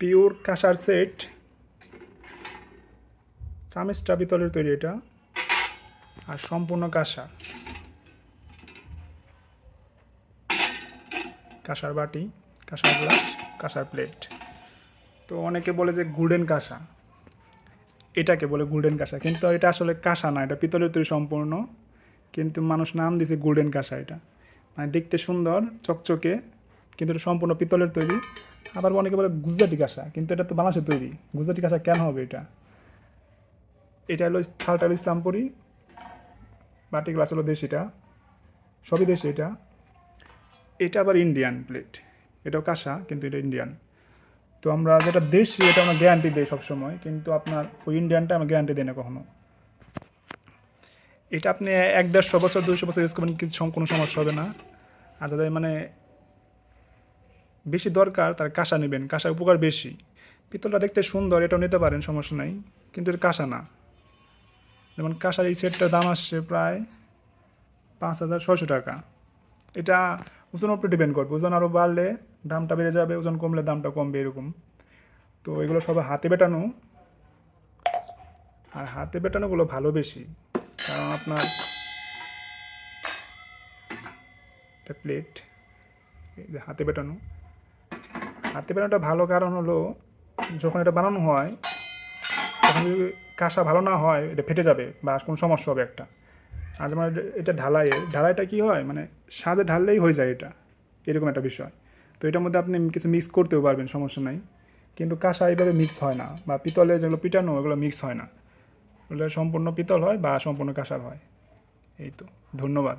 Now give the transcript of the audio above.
Pure কাঁসার set. চামিচটা পিতলের তৈরি এটা। আর সম্পূর্ণ কাঁসা কাঁসার বাটি, কাঁসার গ্লাস, কাঁসার প্লেট। তো অনেকে বলে যে গোল্ডেন কাঁসা এটাকে বলে গোল্ডেন কাঁসা কিন্তু এটা আসলে কাঁসা না, এটা পিতলের তৈরি সম্পূর্ণ। কিন্তু মানুষ নাম দিয়েছে গোল্ডেন কাঁসা এটা। মানে দেখতে সুন্দর, চকচকে। কিন্তু এটা সম্পূর্ণ পিতলের তৈরি। আবার অনেকে বলে গুজরাটি কাঁসা, কিন্তু এটা তো বাংলাদেশের তৈরি। গুজরাটি কাঁসা কেন হবে এটা? এটা হলো থালটা হলো ইসলামপুরি, বাটি গ্লাস হলো দেশিটা সবই দেশি এটা। এটা আবার ইন্ডিয়ান প্লেট। এটাও কাঁসা, কিন্তু এটা ইন্ডিয়ান। তো আমরা যেটা দেশি, এটা আমরা গ্যারান্টি দিই সবসময়, কিন্তু আপনার ওই ইন্ডিয়ানটা আমরা গ্যারান্টি দিই না কখনো। এটা আপনি এক দেড়শো বছর দুশো বছর ইউজ করবেন, কিছু কোনো সমস্যা হবে না। আর যাদের মানে বেশি দরকার, তার কাঁসা নেবেন। কাঁসা উপকার বেশি। পিতলটা দেখতে সুন্দর, এটাও নিতে পারেন, সমস্যা নাই। কিন্তু এটা কাঁসা না। যেমন কাঁসার এই সেটটার দাম আসছে প্রায় পাঁচ হাজার ছয়শো টাকা। এটা ওজনের উপরে ডিপেন্ড করবে। ওজন আরও বাড়লে দামটা বেড়ে যাবে, ওজন কমলে দামটা কমবে এরকম। তো এগুলো সব হাতে বেটানো। আর হাতে বেটানোগুলো ভালো বেশি। কারণ আপনার একটা প্লেট হাতে বেটানো। হাতে বেটানোটা ভালো কারণ হলো, যখন এটা বানানো হয়, তখন যদি কাঁসা ভালো না হয়, এটা ফেটে যাবে বা কোনো সমস্যা হবে একটা। আর যেমন এটা- ঢালাইয়ের ঢালাইটা কি হয়? মানে সাজে ঢাললেই হয়ে যায় এটা। এরকম একটা বিষয়। তো এটার মধ্যে আপনি কিছু মিক্স করতেও পারবেন, সমস্যা নাই। কিন্তু কাঁসা এইভাবে মিক্স হয় না বা পিতলে যেগুলো পিটানো, ওগুলো মিক্স হয় না। ওগুলো সম্পূর্ণ পিতল হয় বা সম্পূর্ণ কাঁসার হয়। এই তো। ধন্যবাদ।